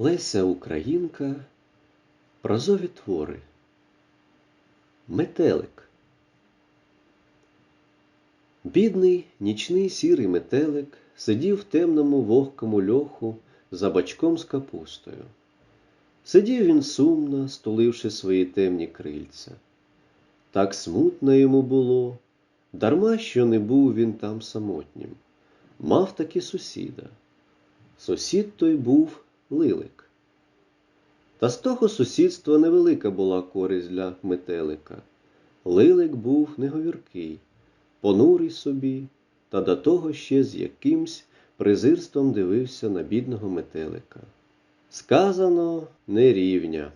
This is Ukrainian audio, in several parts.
Леся Українка, прозові твори. Метелик. Бідний нічний сірий метелик сидів в темному вогкому льоху за бачком з капустою. Сидів він сумно, стуливши свої темні крильця. Так смутно йому було, дарма що не був він там самотнім. Мав таки сусіда. Сусід той був лилик. Та з того сусідства невелика була користь для метелика. Лилик був неговіркий, понурий собі, та до того ще з якимсь презирством дивився на бідного метелика. Сказано не рівня.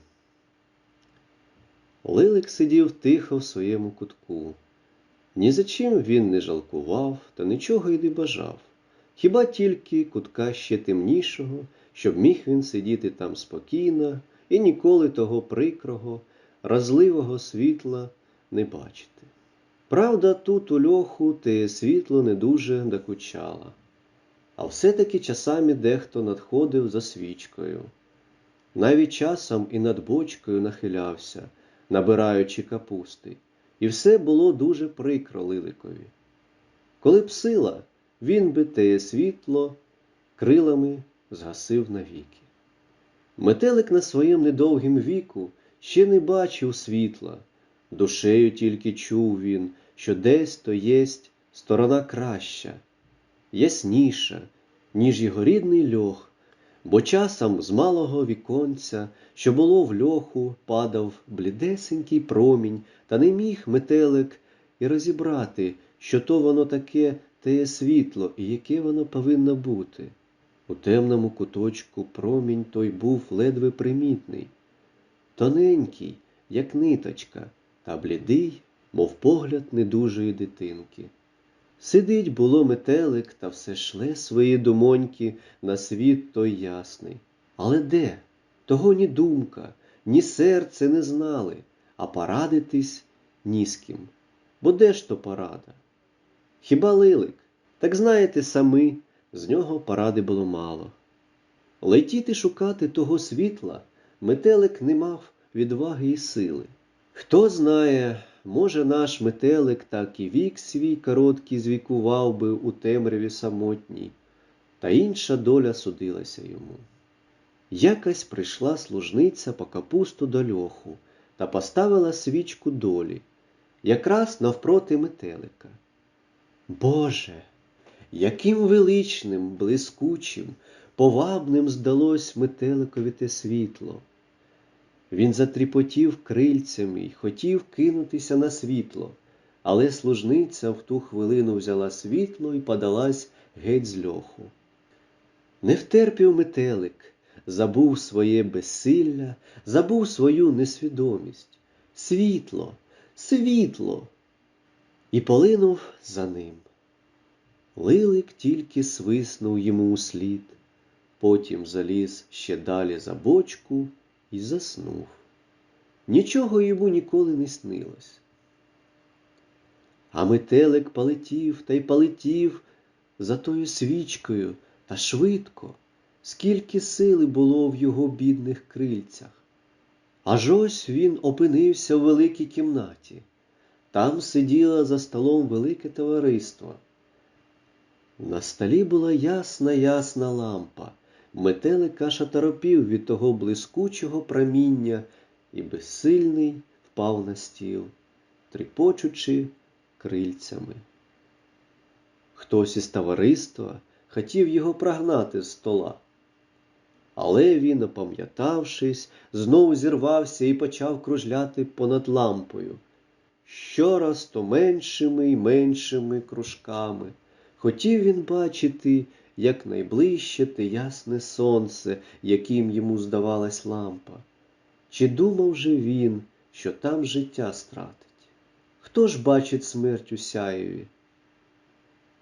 Лилик сидів тихо в своєму кутку. Ні за чим він не жалкував та нічого й не бажав. Хіба тільки кутка ще темнішого, щоб міг він сидіти там спокійно і ніколи того прикрого, разливого світла не бачити. Правда, тут у льоху те світло не дуже докучало, а все-таки часами дехто надходив за свічкою. Навіть часом і над бочкою нахилявся, набираючи капусти, і все було дуже прикро лиликові. Коли б сила, він би теє світло крилами згасив навіки. Метелик на своєму недовгім віку ще не бачив світла, душею тільки чув він, що десь то єсть сторона краща, ясніша, ніж його рідний льох, бо часом з малого віконця, що було в льоху, падав блідесенький промінь, та не міг метелик і розібрати, що то воно таке теє світло і яке воно повинно бути. У темному куточку промінь той був ледве примітний, тоненький, як ниточка, та блідий, мов погляд недужої дитинки. Сидить, було метелик, та все шле свої думоньки на світ той ясний. Але де? Того ні думка, ні серце не знали, а порадитись ні з ким. Бо де ж то порада? Хіба лилик? Так знаєте самі, з нього поради було мало. Летіти шукати того світла метелик не мав відваги і сили. Хто знає, може, наш метелик так і вік свій короткий звікував би у темряві самотній, та інша доля судилася йому. Якась прийшла служниця по капусту до льоху та поставила свічку долі, якраз навпроти метелика. Боже, яким величним, блискучим, повабним здалось метеликові те світло. Він затріпотів крильцями й хотів кинутися на світло, але служниця в ту хвилину взяла світло і подалась геть з льоху. Не втерпів метелик, забув своє безсилля, забув свою несвідомість. Світло, світло! І полинув за ним. Лилик тільки свиснув йому услід, потім заліз ще далі за бочку і заснув. Нічого йому ніколи не снилось. А метелик полетів та й полетів за тою свічкою та швидко, скільки сили було в його бідних крильцях. Аж ось він опинився в великій кімнаті. Там сиділо за столом велике товариство. На столі була ясна ясна лампа. Метелик аж оторопів від того блискучого проміння і безсильний впав на стіл, тріпочучи крильцями. Хтось із товариства хотів його прогнати з стола. Але він, опам'ятавшись, знову зірвався і почав кружляти понад лампою, щораз то меншими й меншими кружками. Хотів він бачити якнайближче те ясне сонце, яким йому здавалась лампа. Чи думав же він, що там життя стратить? Хто ж бачить смерть у сяєві?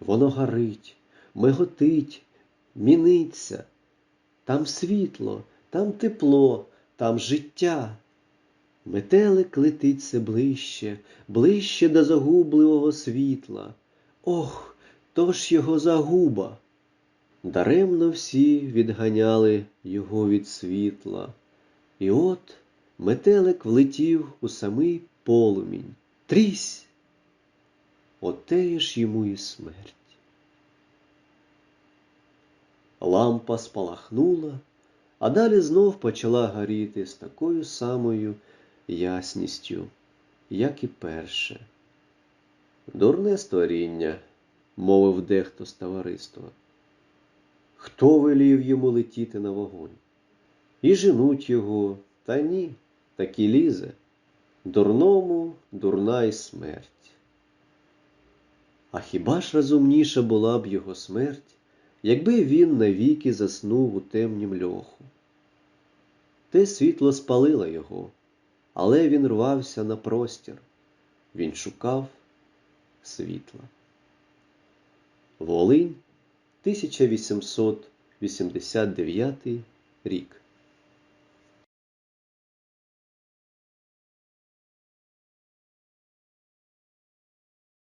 Воно горить, миготить, міниться. Там світло, там тепло, там життя. Метелик летить все ближче, ближче до загубливого світла. Ох, то ж його загуба. Даремно всі відганяли його від світла, і от метелик влетів у самий полумінь. Трісь! Отеє ж йому і смерть. Лампа спалахнула, а далі знов почала горіти з такою самою ясністю, як і перше. Дурне створіння, мовив дехто з товариства. Хто велів йому летіти на вогонь? І женуть його, та ні, так і лізе. Дурному дурна й смерть. А хіба ж розумніша була б його смерть, якби він навіки заснув у темнім льоху? Те світло спалило його, але він рвався на простір, він шукав світла. Волинь, 1889 рік.